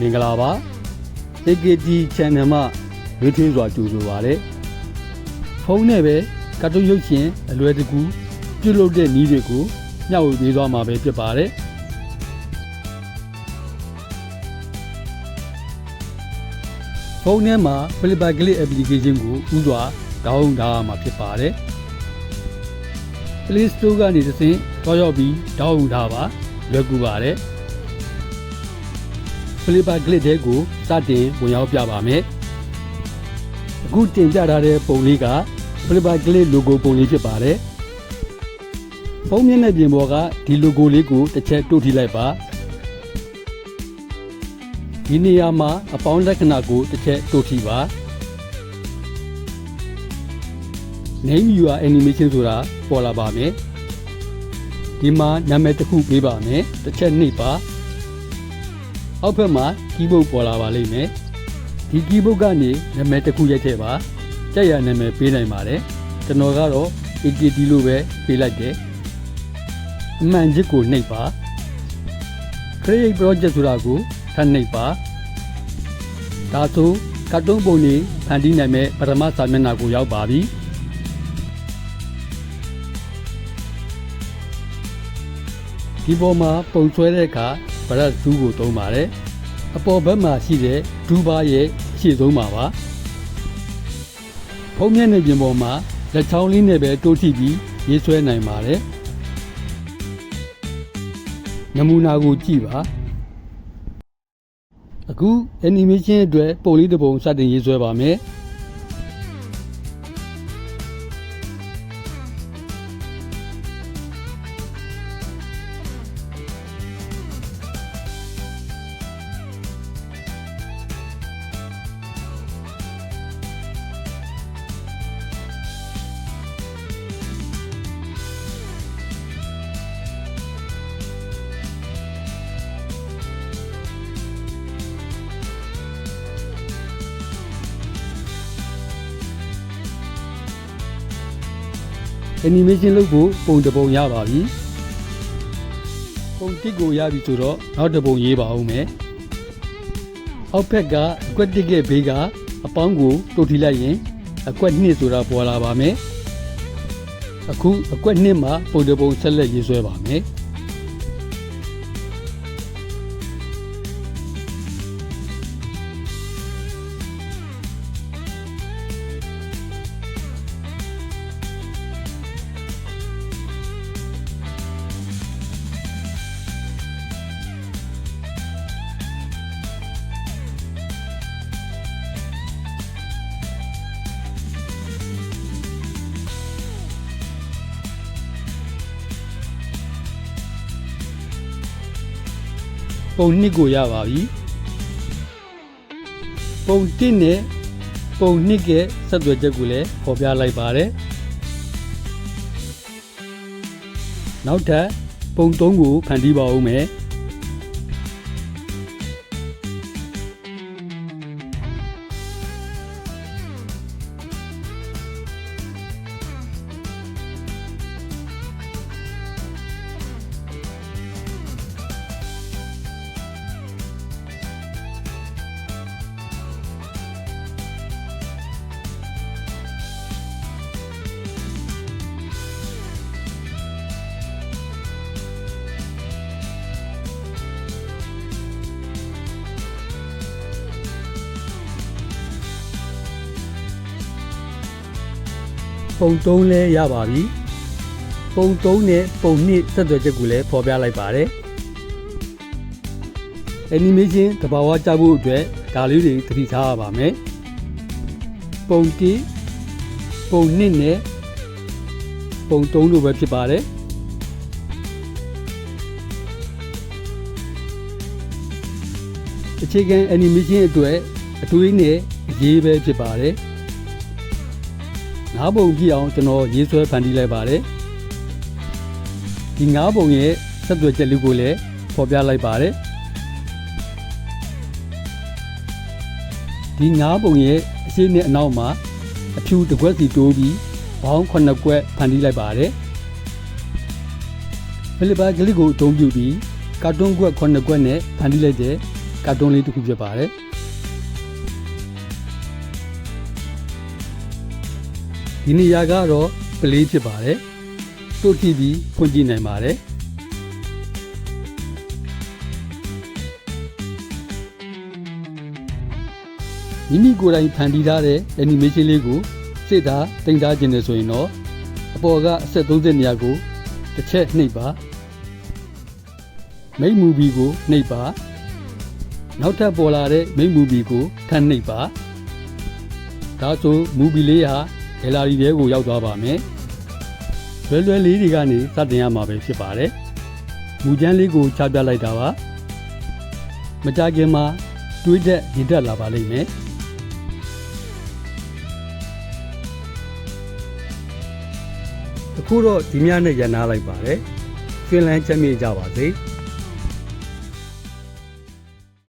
မင်္ဂလာပါ AKT Channel မှာလွှင့်ထွင်းစွာကြိုဆိုပါရစေဖုန်းနဲ့ပဲကတ်တုရုပ်ရှင်အလွယ်တကူပြုလုပ်တဲ့နည်းတွေကိုမျှဝေပေးသွားမှာပဲဖြစ်ပါတယ်ဖုန်းထဲမှာ Flipper Click application ကိုဥစွာ download ထားရမှာဖြစ်ပါတယ် Play Store ကနေတစ်ဆင့်တွားရောက်ပြီး download ထားပါလွယ်ကူပါတယ် Flipper Click တဲ့ကိုစတင်ဝင်ရောက်ပြပါမယ်အခုတင်ပြထားတဲ့ပုံလေးက Flipper Click logo ပုံလေးဖြစ်ပါတယ်ဖုန်းမျက်နှာပြင်ပေါ်ကဒီ logo လေးကိုတစ်ချက်တို့ထိလိုက်ပါဒီနေရာမှာအပေါင်းလက္ခဏာကိုတစ်ချက်တို့ထိပါ name your animation ဆိုတာပေါ်လာပါမယ်ဒီမှာနာမည်တစ်ခုပေးပါမယ်တစ်ချက်နှိပ်ပါ အောက်ဘက်မှာ keyboard ပေါ်လာပါလိမ့်မယ်ဒီ keyboard ကနေနာမည်တစ်ခုရိုက်ထည့်ပါကြက်ရနာမည်ပေးနိုင်ပါတယ်ကျွန်တော်ကတော့ AKT လို့ပဲပေးလိုက်တယ်အမှန်ချစ်ကိုနှိပ်ပါ create project ဆိုတာကိုထပ်နှိပ်ပါဒါဆိုကတ်တုံးပုံတွေဖန်တီးနိုင်မဲ့ပထမစာမျက်နှာကိုရောက်ပါပြီဒီပေါ်မှာပုံဆွဲတဲ့အခါ ဗရက်ဒူးကိုသုံးပါတယ်အပေါ်ဘက်မှာရှိတဲ့ဒူးဘာရဲ့အရှိဆုံးပါပါဖုံးမျက်နှာပြင်ပေါ်မှာလက်ချောင်းလေးနဲ့ပဲတိုးထိပြီးရေးဆွဲနိုင်ပါတယ်နမူနာကိုကြည့်ပါအခု animation အတွက်ပုံလေးတစ်ပုံစတင်ရေးဆွဲပါမယ် animation လုပ်ဖို့ပုံတစ်ပုံရပါပြီပုံတစ်ကိုရပြီဆိုတော့နောက်တစ်ပုံရေးပါဦးမယ်အောက်ဖက်ကအကွက်တစ်ရဲ့ဘေးကအပေါင်းကိုတုတ်ထိလိုက်ရင်အကွက်နှစ်ဆိုတာပေါ်လာပါမယ်အခုအကွက်နှစ်မှာပုံတစ်ပုံဆက်လက်ရေးဆွဲပါမယ် ပုံနှစ်ကိုရပါပြီပုံတစ်နဲ့ပုံနှစ်ကဆက်သွယ်ချက်ကိုလည်းပေါ်ပြလိုက်ပါတယ်နောက်ထပ်ပုံသုံးကိုဖန်တီးပါဦးမယ် ပုံသုံးလဲရပါပြီပုံသုံးနဲ့ပုံနှစ်ဆက်သွယ်ချက်ကိုလည်းပေါ်ပြလိုက်ပါတယ် animation တဘာဝကြဖို့အတွက်ဒါလေးတွေသတိထားရပါမယ်ပုံတိပုံနှစ်နဲ့ပုံသုံးလိုပဲဖြစ်ပါတယ်အခြေခံ animation အတွက်အတွေးနဲ့အရေးပဲဖြစ်ပါတယ် ငါးပုံကြည့်အောင်ကျွန်တော်ရေးဆွဲဖန်တီးလိုက်ပါတယ်ဒီငါးပုံရဲ့ဆက်သွယ်ချက်လေးကိုလည်းဖော်ပြလိုက်ပါတယ်ဒီငါးပုံရဲ့အရှိနဲ့အနောက်မှာအဖြူတစ်ခွက်စီတိုးပြီးဘောင်းခုနှစ်ခွက်ဖန်တီးလိုက်ပါတယ်ဖိလစ်ပါကလေးကိုအသုံးပြုပြီးကာတွန်းခွက်ခုနှစ်ခွက်နဲ့ဖန်တီးလိုက်တဲ့ကာတွန်းလေးတစ်ခုဖြစ်ပါတယ် ဒီနေရာကတော့ပလေးဖြစ်ပါတယ်တို့ကြည့်ပြီးဖွင့်ကြည့်နိုင်ပါတယ်မိမိကိုယ်တိုင်ဖန်တီးထားတဲ့ animation လေးကိုစစ်တာတင်ထားခြင်းနဲ့ဆိုရင်တော့အပေါ်ကအဆက်30နေရာကိုတစ်ချက်နှိပ်ပါမိတ်မူဘီကိုနှိပ်ပါနောက်ထပ်ပေါ်လာတဲ့မိတ်မူဘီကိုထပ်နှိပ်ပါဒါဆိုမူဘီလေးဟာ ဂယ်လာရီထဲကိုရောက်သွားပါမယ်လွယ်လွယ်လေးတွေကနေစတင်ရမှာပဲဖြစ်ပါတယ်မူချမ်းလေးကိုချပြလိုက်တာပါမကြခင်မှာတွေးတက်ရည်တက်လာပါလိမ့်မယ်အခုတော့ဒီများနဲ့ရန်နာလိုက်ပါတယ်ဖင်လန်းချက်မြေကြပါစေ။